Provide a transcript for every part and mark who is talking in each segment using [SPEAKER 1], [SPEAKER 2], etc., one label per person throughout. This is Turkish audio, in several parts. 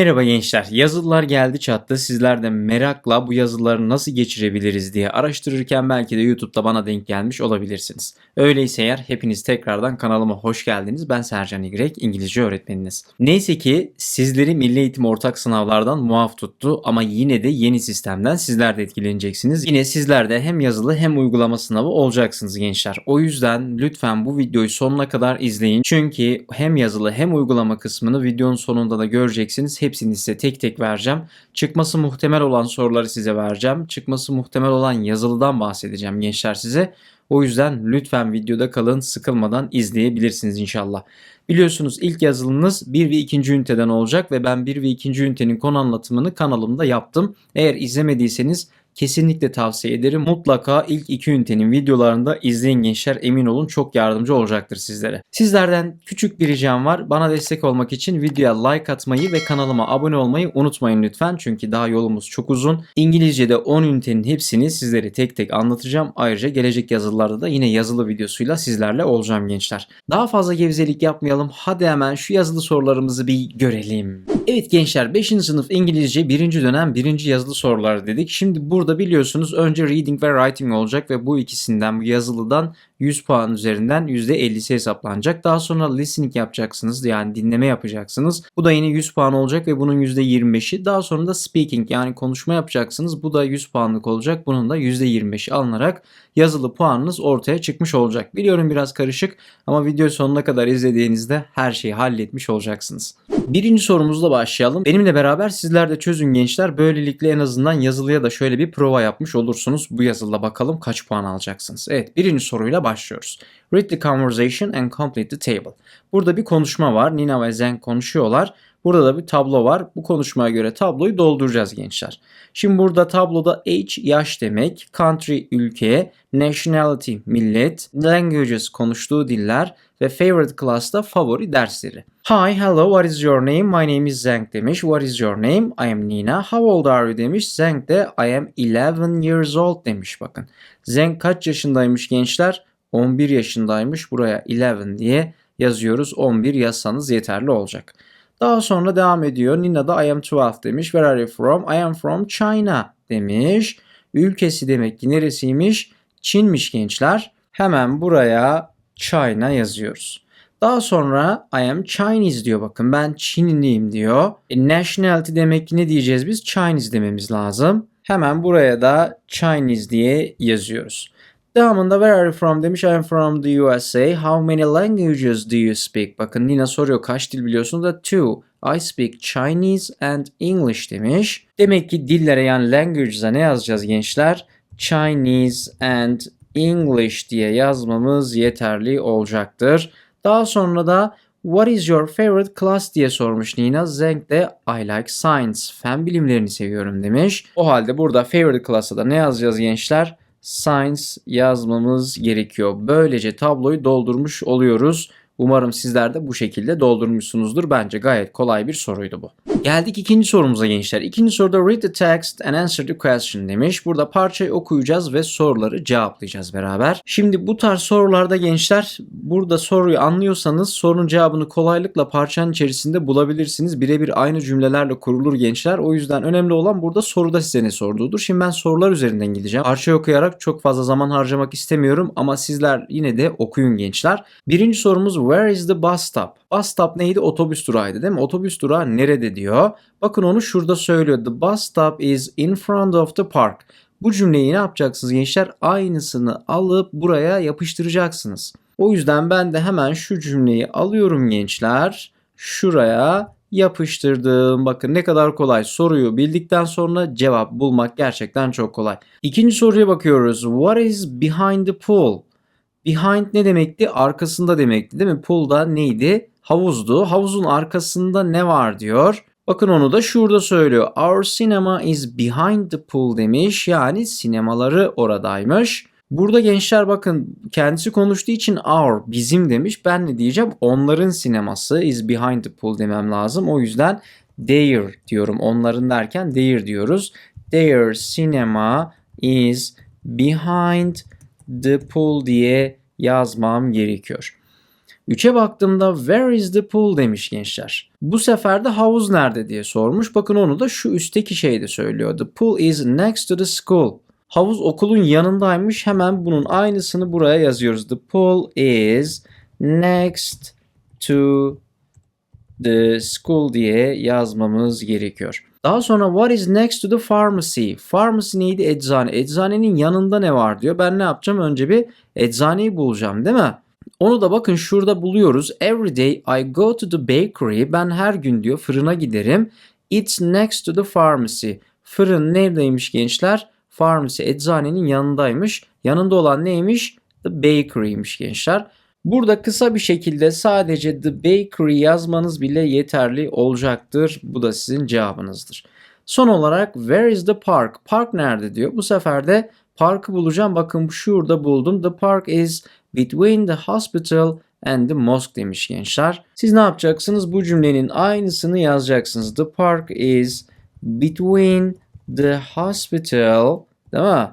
[SPEAKER 1] Merhaba gençler. Yazılılar geldi çattı. Sizler de merakla bu yazıları nasıl geçirebiliriz diye araştırırken belki de YouTube'da bana denk gelmiş olabilirsiniz. Öyleyse eğer hepiniz tekrardan kanalıma hoş geldiniz. Ben Sercan İgrek, İngilizce öğretmeniniz. Neyse ki sizleri Milli Eğitim ortak sınavlardan muaf tuttu ama yine de yeni sistemden sizler de etkileneceksiniz. Yine sizler de hem yazılı hem uygulama sınavı olacaksınız gençler. O yüzden lütfen bu videoyu sonuna kadar izleyin. Çünkü hem yazılı hem uygulama kısmını videonun sonunda da göreceksiniz. Hepsini size tek tek vereceğim. Çıkması muhtemel olan soruları size vereceğim. Çıkması muhtemel olan yazılıdan bahsedeceğim gençler size. O yüzden lütfen videoda kalın sıkılmadan izleyebilirsiniz inşallah. Biliyorsunuz ilk yazılınız 1 ve 2. üniteden olacak ve ben 1 ve 2. ünitenin konu anlatımını kanalımda yaptım. Eğer izlemediyseniz kesinlikle tavsiye ederim. Mutlaka ilk iki ünitenin videolarında izleyin gençler. Emin olun çok yardımcı olacaktır sizlere. Sizlerden küçük bir ricam var. Bana destek olmak için videoya like atmayı ve kanalıma abone olmayı unutmayın lütfen. Çünkü daha yolumuz çok uzun. İngilizce'de 10 ünitenin hepsini sizlere tek tek anlatacağım. Ayrıca gelecek yazılarda da yine yazılı videosuyla sizlerle olacağım gençler. Daha fazla gevezelik yapmayalım. Hadi hemen şu yazılı sorularımızı bir görelim. Evet gençler 5. sınıf İngilizce 1. dönem 1. yazılı sorular dedik. Şimdi burada biliyorsunuz önce reading ve writing olacak ve bu ikisinden bu yazılıdan 100 puan üzerinden %50'si hesaplanacak. Daha sonra listening yapacaksınız yani dinleme yapacaksınız. Bu da yine 100 puan olacak ve bunun %25'i. Daha sonra da speaking yani konuşma yapacaksınız. Bu da 100 puanlık olacak. Bunun da %25'i alınarak yazılı puanınız ortaya çıkmış olacak. Biliyorum biraz karışık ama video sonuna kadar izlediğinizde her şeyi halletmiş olacaksınız. Birinci sorumuzla başlayalım. Benimle beraber sizler de çözün gençler. Böylelikle en azından yazılıya da şöyle bir prova yapmış olursunuz. Bu yazılıda bakalım kaç puan alacaksınız. Evet birinci soruyla başlıyoruz. Read the conversation and complete the table. Burada bir konuşma var. Nina ve Zeng konuşuyorlar. Burada da bir tablo var. Bu konuşmaya göre tabloyu dolduracağız gençler. Şimdi burada tabloda age yaş demek, country ülke, nationality millet, languages konuştuğu diller ve favorite class da favori dersleri. Hi, hello, what is your name? My name is Zeng demiş. What is your name? I am Nina. How old are you demiş. Zeng de I am 11 years old demiş bakın. Zeng kaç yaşındaymış gençler? 11 yaşındaymış. Buraya 11 diye yazıyoruz. 11 yazsanız yeterli olacak. Daha sonra devam ediyor. Nina da I am 12 demiş. Where are you from? I am from China demiş. Ülkesi demek ki neresiymiş? Çinmiş gençler. Hemen buraya China yazıyoruz. Daha sonra I am Chinese diyor bakın ben Çinliyim diyor. E, nationality demek ki ne diyeceğiz biz? Chinese dememiz lazım. Hemen buraya da Chinese diye yazıyoruz. Devamında where are you from demiş. I from the USA. How many languages do you speak? Bakın Nina soruyor kaç dil biliyorsunuz da two. I speak Chinese and English demiş. Demek ki dillere yani languages'a ne yazacağız gençler? Chinese and English diye yazmamız yeterli olacaktır. Daha sonra da What is your favorite class diye sormuş Nina. Zeng de I like science. Fen bilimlerini seviyorum demiş. O halde burada favorite class'a da ne yazacağız gençler? Science yazmamız gerekiyor. Böylece tabloyu doldurmuş oluyoruz. Umarım sizler de bu şekilde doldurmuşsunuzdur. Bence gayet kolay bir soruydu bu. Geldik ikinci sorumuza gençler. İkinci soruda read the text and answer the question demiş. Burada parçayı okuyacağız ve soruları cevaplayacağız beraber. Şimdi bu tarz sorularda gençler burada soruyu anlıyorsanız sorunun cevabını kolaylıkla parçanın içerisinde bulabilirsiniz. Birebir aynı cümlelerle kurulur gençler. O yüzden önemli olan burada soruda size ne sorduğudur. Şimdi ben sorular üzerinden gideceğim. Parçayı okuyarak çok fazla zaman harcamak istemiyorum ama sizler yine de okuyun gençler. Birinci sorumuz Where is the bus stop? Bus stop neydi? Otobüs durağıydı değil mi? Otobüs durağı nerede diyor. Bakın onu şurada söylüyor. The bus stop is in front of the park. Bu cümleyi ne yapacaksınız gençler? Aynısını alıp buraya yapıştıracaksınız. O yüzden ben de hemen şu cümleyi alıyorum gençler. Şuraya yapıştırdım. Bakın ne kadar kolay. Soruyu bildikten sonra cevap bulmak gerçekten çok kolay. İkinci soruya bakıyoruz. What is behind the pool? Behind ne demekti? Arkasında demekti değil mi? Pool da neydi? Havuzdu. Havuzun arkasında ne var diyor. Bakın onu da şurada söylüyor. Our cinema is behind the pool demiş. Yani sinemaları oradaymış. Burada gençler bakın kendisi konuştuğu için our bizim demiş. Ben ne diyeceğim? Onların sineması is behind the pool demem lazım. O yüzden their diyorum. Onların derken their diyoruz. Their cinema is behind the pool diye yazmam gerekiyor. 3'e baktığımda where is the pool demiş gençler. Bu sefer de havuz nerede diye sormuş. Bakın onu da şu üstteki şeyde söylüyor. The pool is next to the school. Havuz okulun yanındaymış. Hemen bunun aynısını buraya yazıyoruz. The pool is next to the school diye yazmamız gerekiyor. Daha sonra what is next to the pharmacy? Pharmacy neydi? Eczane. Eczanenin yanında ne var diyor. Ben ne yapacağım? Önce bir eczaneyi bulacağım değil mi? Onu da bakın şurada buluyoruz. Every day I go to the bakery. Ben her gün diyor fırına giderim. It's next to the pharmacy. Fırın neredeymiş gençler? Pharmacy eczanenin yanındaymış. Yanında olan neymiş? The bakery'ymiş gençler. Burada kısa bir şekilde sadece the bakery yazmanız bile yeterli olacaktır. Bu da sizin cevabınızdır. Son olarak where is the park? Park nerede diyor. Bu sefer de parkı bulacağım. Bakın şurada buldum. The park is between the hospital and the mosque demiş gençler. Siz ne yapacaksınız? Bu cümlenin aynısını yazacaksınız. The park is between the hospital değil mi?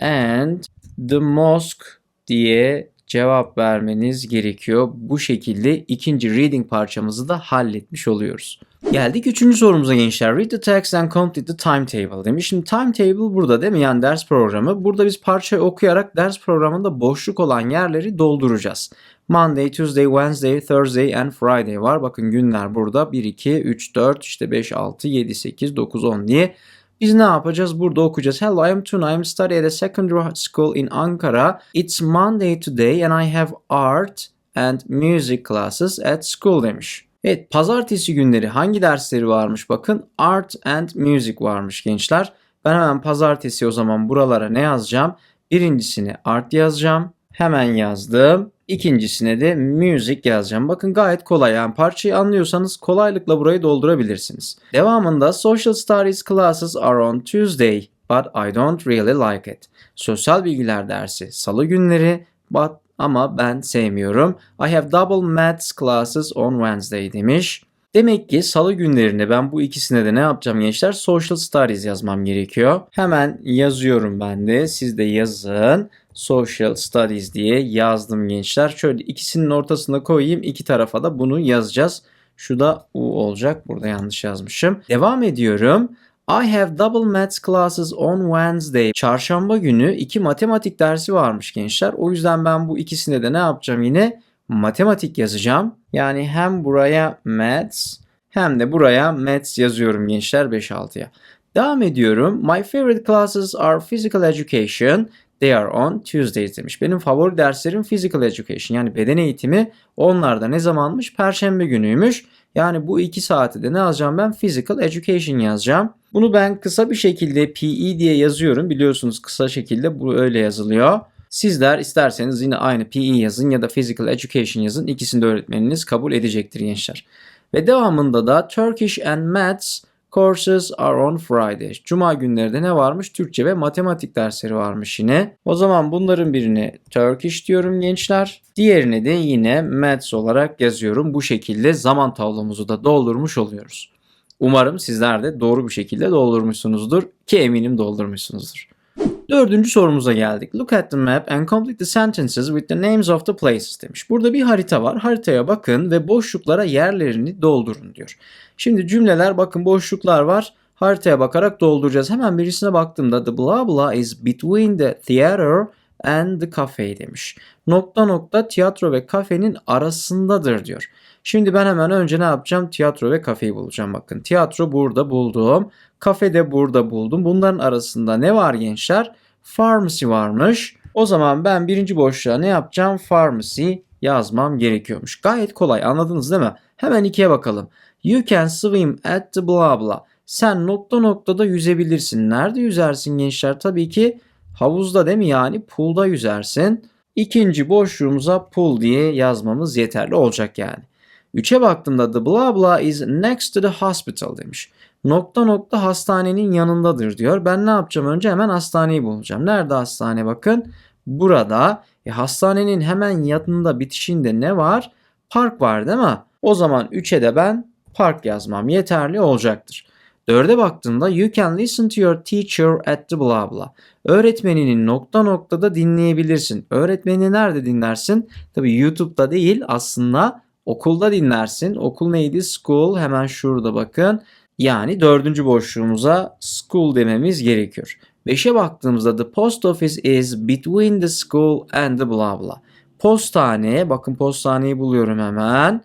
[SPEAKER 1] And the mosque diye cevap vermeniz gerekiyor. Bu şekilde ikinci reading parçamızı da halletmiş oluyoruz. Geldik üçüncü sorumuza gençler. Read the text and complete the timetable demiş. Şimdi timetable burada değil mi? Yani ders programı. Burada biz parçayı okuyarak ders programında boşluk olan yerleri dolduracağız. Monday, Tuesday, Wednesday, Thursday and Friday var. Bakın günler burada. 1, 2, 3, 4, işte 5, 6, 7, 8, 9, 10 diye. Biz ne yapacağız? Burada okuyacağız. Hello, I am Tuna. I studying at a secondary school in Ankara. It's Monday today and I have art and music classes at school demiş. Evet, pazartesi günleri hangi dersleri varmış bakın. Art and music varmış gençler. Ben hemen pazartesi o zaman buralara ne yazacağım? Birincisini art yazacağım. Hemen yazdım. İkincisine de music yazacağım. Bakın gayet kolay. Yani parçayı anlıyorsanız kolaylıkla burayı doldurabilirsiniz. Devamında social studies classes are on Tuesday but I don't really like it. Sosyal bilgiler dersi salı günleri but ama ben sevmiyorum. I have double maths classes on Wednesday demiş. Demek ki salı günlerinde ben bu ikisine de ne yapacağım gençler? Social Studies yazmam gerekiyor. Hemen yazıyorum ben de. Siz de yazın. Social Studies diye yazdım gençler. Şöyle ikisinin ortasına koyayım. İki tarafa da bunu yazacağız. Şu da U olacak. Burada yanlış yazmışım. Devam ediyorum. I have double maths classes on Wednesday. Çarşamba günü iki matematik dersi varmış gençler. O yüzden ben bu ikisinde de ne yapacağım yine? Matematik yazacağım. Yani hem buraya maths hem de buraya maths yazıyorum gençler 5-6'ya. Devam ediyorum. My favorite classes are physical education. They are on Tuesdays demiş. Benim favori derslerim physical education yani beden eğitimi. Onlar da ne zamanmış? Perşembe günüymüş. Yani bu iki saati de ne yazacağım ben? Physical education yazacağım. Bunu ben kısa bir şekilde PE diye yazıyorum. Biliyorsunuz kısa şekilde bu öyle yazılıyor. Sizler isterseniz yine aynı PE yazın ya da Physical Education yazın. İkisini de öğretmeniniz kabul edecektir gençler. Ve devamında da Turkish and Maths courses are on Friday. Cuma günleri ne varmış? Türkçe ve matematik dersleri varmış yine. O zaman bunların birini Turkish diyorum gençler. Diğerini de yine Maths olarak yazıyorum. Bu şekilde zaman tablomuzu da doldurmuş oluyoruz. Umarım sizler de doğru bir şekilde doldurmuşsunuzdur ki eminim doldurmuşsunuzdur. Dördüncü sorumuza geldik. Look at the map and complete the sentences with the names of the places demiş. Burada bir harita var. Haritaya bakın ve boşluklara yerlerini doldurun diyor. Şimdi cümleler bakın boşluklar var. Haritaya bakarak dolduracağız. Hemen birisine baktığımda the blah blah is between the theater and the cafe demiş. Nokta nokta tiyatro ve kafenin arasındadır diyor. Şimdi ben hemen önce ne yapacağım? Tiyatro ve kafeyi bulacağım. Bakın tiyatro burada buldum. Kafe de burada buldum. Bunların arasında ne var gençler? Pharmacy varmış. O zaman ben birinci boşluğa ne yapacağım? Pharmacy yazmam gerekiyormuş. Gayet kolay anladınız değil mi? Hemen ikiye bakalım. You can swim at the blah blah. Sen nokta noktada yüzebilirsin. Nerede yüzersin gençler? Tabii ki havuzda değil mi? Yani pool'da yüzersin. İkinci boşluğumuza pool diye yazmamız yeterli olacak yani. Üçe baktığımda the blah blah is next to the hospital demiş. Nokta nokta hastanenin yanındadır diyor. Ben ne yapacağım? Önce hemen hastaneyi bulacağım. Nerede hastane bakın? Burada. E, hastanenin hemen yanında bitişinde ne var? Park var değil mi? O zaman 3'e de ben park yazmam yeterli olacaktır. Dörde baktığında you can listen to your teacher at the blah blah. Öğretmeninin nokta noktada dinleyebilirsin. Öğretmenini nerede dinlersin? Tabii YouTube'da değil aslında okulda dinlersin. Okul neydi? School hemen şurada bakın. Yani dördüncü boşluğumuza school dememiz gerekiyor. Beşe baktığımızda the post office is between the school and the blah blah. Postane, bakın postaneyi buluyorum hemen.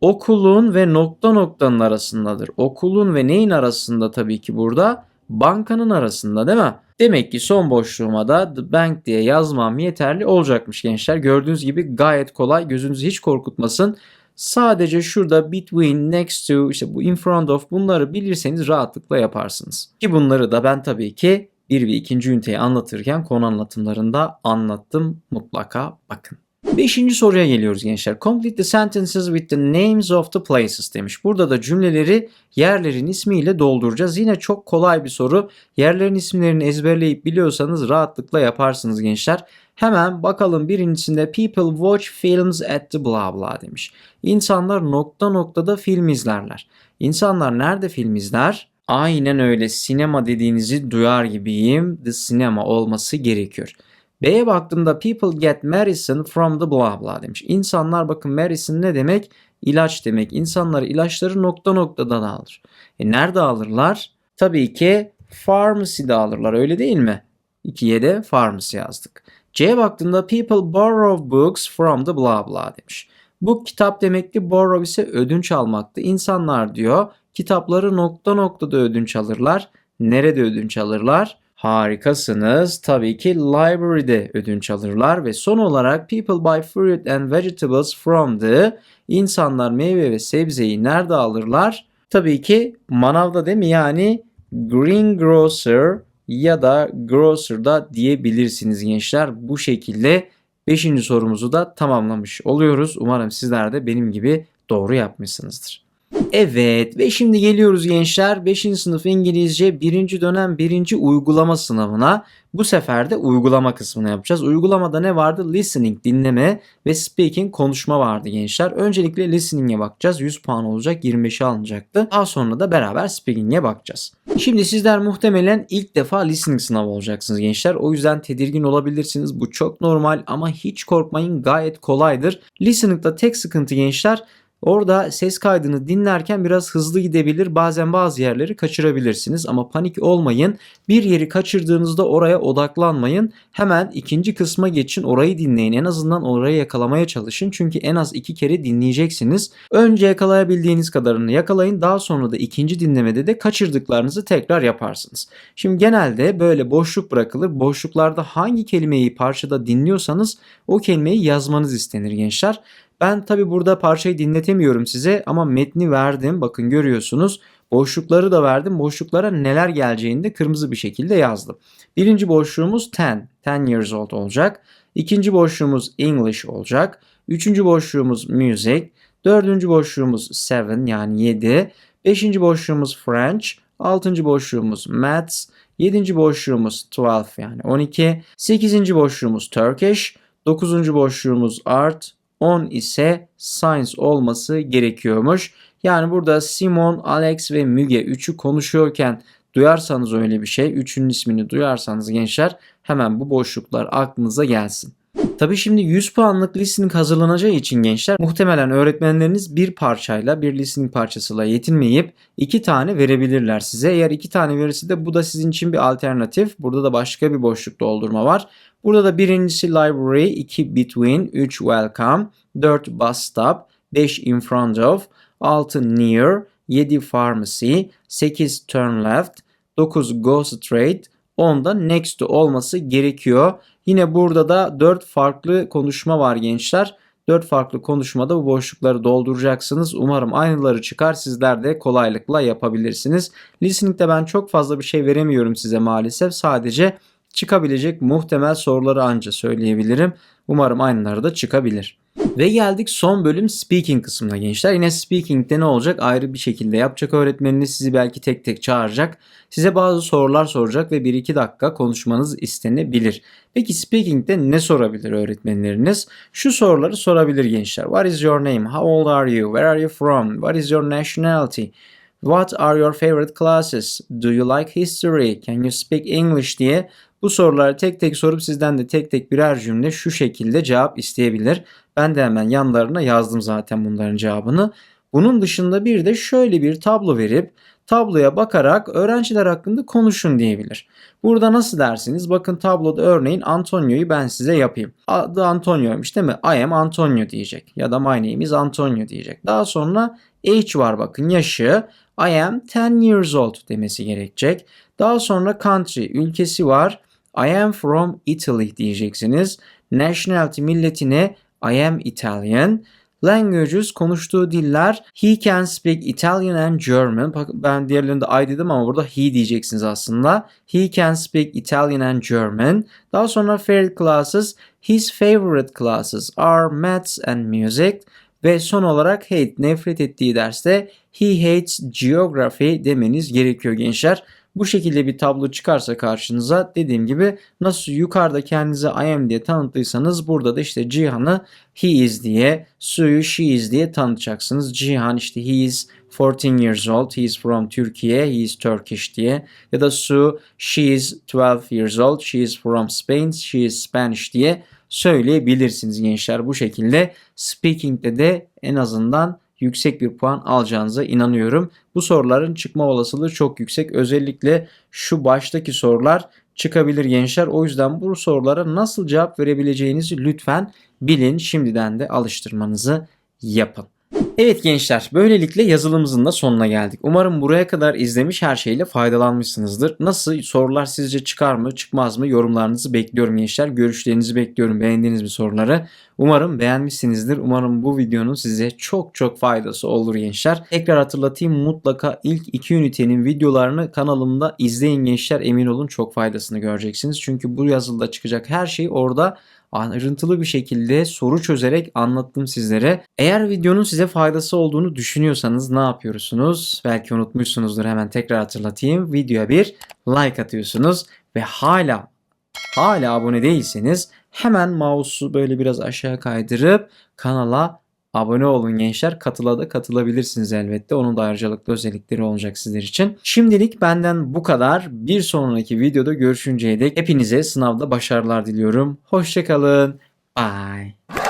[SPEAKER 1] Okulun ve nokta noktanın arasındadır. Okulun ve neyin arasında tabii ki burada? Bankanın arasında değil mi? Demek ki son boşluğuma da the bank diye yazmam yeterli olacakmış gençler. Gördüğünüz gibi gayet kolay. Gözünüzü hiç korkutmasın. Sadece şurada between, next to, işte bu in front of bunları bilirseniz rahatlıkla yaparsınız. Ki bunları da ben tabii ki 1 ve 2. üniteyi anlatırken konu anlatımlarında anlattım. Mutlaka bakın. Beşinci soruya geliyoruz gençler. Complete the sentences with the names of the places demiş. Burada da cümleleri yerlerin ismiyle dolduracağız. Yine çok kolay bir soru. Yerlerin isimlerini ezberleyip biliyorsanız rahatlıkla yaparsınız gençler. Hemen bakalım birincisinde people watch films at the blah blah demiş. İnsanlar nokta noktada film izlerler. İnsanlar nerede film izler? Aynen öyle sinema dediğinizi duyar gibiyim. The cinema olması gerekiyor. B'ye baktığımda people get medicine from the blah blah demiş. İnsanlar bakın medicine ne demek? İlaç demek. İnsanlar ilaçları nokta noktadan alır. E nerede alırlar? Tabii ki pharmacy'de alırlar öyle değil mi? 2'ye de pharmacy yazdık. C'ye baktığımda people borrow books from the blah blah demiş. Bu kitap demekti borrow ise ödünç almaktı. İnsanlar diyor kitapları nokta noktada ödünç alırlar. Nerede ödünç alırlar? Harikasınız. Tabii ki library'de ödünç alırlar ve son olarak people buy fruit and vegetables from the insanlar meyve ve sebzeyi nerede alırlar? Tabii ki manavda değil mi? Yani greengrocer ya da grocer'da diyebilirsiniz gençler. Bu şekilde 5. sorumuzu da tamamlamış oluyoruz. Umarım sizler de benim gibi doğru yapmışsınızdır. Evet ve şimdi geliyoruz gençler 5. sınıf İngilizce 1. dönem 1. uygulama sınavına. Bu sefer de uygulama kısmını yapacağız. Uygulamada ne vardı? Listening dinleme ve speaking konuşma vardı gençler. Öncelikle listening'e bakacağız. 100 puan olacak 25'e alınacaktı. Daha sonra da beraber speaking'e bakacağız. Şimdi sizler muhtemelen ilk defa listening sınavı olacaksınız gençler. O yüzden tedirgin olabilirsiniz. Bu çok normal ama hiç korkmayın gayet kolaydır. Listening'da tek sıkıntı gençler Orada ses kaydını dinlerken biraz hızlı gidebilir. Bazen bazı yerleri kaçırabilirsiniz ama panik olmayın. Bir yeri kaçırdığınızda oraya odaklanmayın. Hemen ikinci kısma geçin. Orayı dinleyin. En azından orayı yakalamaya çalışın. Çünkü en az iki kere dinleyeceksiniz. Önce yakalayabildiğiniz kadarını yakalayın. Daha sonra da ikinci dinlemede de kaçırdıklarınızı tekrar yaparsınız. Şimdi genelde böyle boşluk bırakılır. Boşluklarda hangi kelimeyi parçada dinliyorsanız o kelimeyi yazmanız istenir gençler. Ben tabi burada parçayı dinletemiyorum size ama metni verdim. Bakın görüyorsunuz. Boşlukları da verdim. Boşluklara neler geleceğini de kırmızı bir şekilde yazdım. Birinci boşluğumuz 10. 10 years old olacak. İkinci boşluğumuz English olacak. Üçüncü boşluğumuz music. Dördüncü boşluğumuz 7 yani 7. Beşinci boşluğumuz French. Altıncı boşluğumuz Maths. Yedinci boşluğumuz 12 yani 12. Sekizinci boşluğumuz Turkish. Dokuzuncu boşluğumuz Art. 10 ise Science olması gerekiyormuş. Yani burada Simon, Alex ve Müge 3'ü konuşuyorken duyarsanız öyle bir şey, 3'ünün ismini duyarsanız gençler hemen bu boşluklar aklınıza gelsin. Tabi şimdi 100 puanlık listening hazırlanacağı için gençler muhtemelen öğretmenleriniz bir parçayla bir listening parçasıyla yetinmeyip iki tane verebilirler size. Eğer iki tane verirse de bu da sizin için bir alternatif. Burada da başka bir boşluk doldurma var. Burada da birincisi library, 2 between, 3 welcome, 4 bus stop, 5 in front of, 6 near, 7 pharmacy, 8 turn left, 9 go straight, 10 da next to olması gerekiyor. Yine burada da 4 farklı konuşma var gençler. 4 farklı konuşmada bu boşlukları dolduracaksınız. Umarım aynıları çıkar. Sizler de kolaylıkla yapabilirsiniz. Listening'de ben çok fazla bir şey veremiyorum size maalesef. Sadece çıkabilecek muhtemel soruları anca söyleyebilirim. Umarım aynıları da çıkabilir. Ve geldik son bölüm speaking kısmına gençler. Yine speaking'de ne olacak? Ayrı bir şekilde yapacak öğretmeniniz sizi belki tek tek çağıracak. Size bazı sorular soracak ve 1-2 dakika konuşmanız istenebilir. Peki speaking'de ne sorabilir öğretmenleriniz? Şu soruları sorabilir gençler. What is your name? How old are you? Where are you from? What is your nationality? What are your favorite classes? Do you like history? Can you speak English diye bu soruları tek tek sorup sizden de tek tek birer cümle şu şekilde cevap isteyebilir. Ben de hemen yanlarına yazdım zaten bunların cevabını. Bunun dışında bir de şöyle bir tablo verip tabloya bakarak öğrenciler hakkında konuşun diyebilir. Burada nasıl dersiniz? Bakın tabloda örneğin Antonio'yu ben size yapayım. Adı Antonio'ymuş değil mi? I am Antonio diyecek. Ya da my name is Antonio diyecek. Daha sonra age var bakın yaşı. I am 10 years old demesi gerekecek. Daha sonra country ülkesi var. I am from Italy diyeceksiniz. Nationality milletine I am Italian. Languages konuştuğu diller he can speak Italian and German. Bak ben diğerlerinde I dedim ama burada he diyeceksiniz aslında. He can speak Italian and German. Daha sonra favorite classes. His favorite classes are maths and music. Ve son olarak hate nefret ettiği derste he hates geography demeniz gerekiyor gençler. Bu şekilde bir tablo çıkarsa karşınıza dediğim gibi nasıl yukarıda kendinize I am diye tanıttıysanız burada da işte Cihan'ı he is diye, Su'yu she is diye tanıtacaksınız. Cihan işte he is 14 years old, he is from Turkey, he is Turkish diye. Ya da Su, she is 12 years old, she is from Spain, she is Spanish diye söyleyebilirsiniz gençler. Bu şekilde speaking'de de en azından yüksek bir puan alacağınıza inanıyorum. Bu soruların çıkma olasılığı çok yüksek. Özellikle şu baştaki sorular çıkabilir gençler. O yüzden bu sorulara nasıl cevap verebileceğinizi lütfen bilin. Şimdiden de alıştırmanızı yapın. Evet gençler, böylelikle yazılımımızın da sonuna geldik. Umarım buraya kadar izlemiş her şeyle faydalanmışsınızdır. Nasıl sorular sizce çıkar mı, çıkmaz mı? Yorumlarınızı bekliyorum gençler. Görüşlerinizi bekliyorum. Beğendiğiniz bir soruları. Umarım beğenmişsinizdir. Umarım bu videonun size çok çok faydası olur gençler. Tekrar hatırlatayım mutlaka ilk iki ünitenin videolarını kanalımda izleyin gençler. Emin olun çok faydasını göreceksiniz. Çünkü bu yazılıda çıkacak her şey orada ayrıntılı bir şekilde soru çözerek anlattım sizlere. Eğer videonun size faydası olduğunu düşünüyorsanız ne yapıyorsunuz? Belki unutmuşsunuzdur hemen tekrar hatırlatayım. Videoya bir like atıyorsunuz ve hala hala abone değilseniz hemen mouse'u böyle biraz aşağı kaydırıp kanala abone olun gençler. Katıla da katılabilirsiniz elbette. Onun da ayrıcalıklı özellikleri olacak sizler için. Şimdilik benden bu kadar. Bir sonraki videoda görüşünceye dek hepinize sınavda başarılar diliyorum. Hoşçakalın. Bye.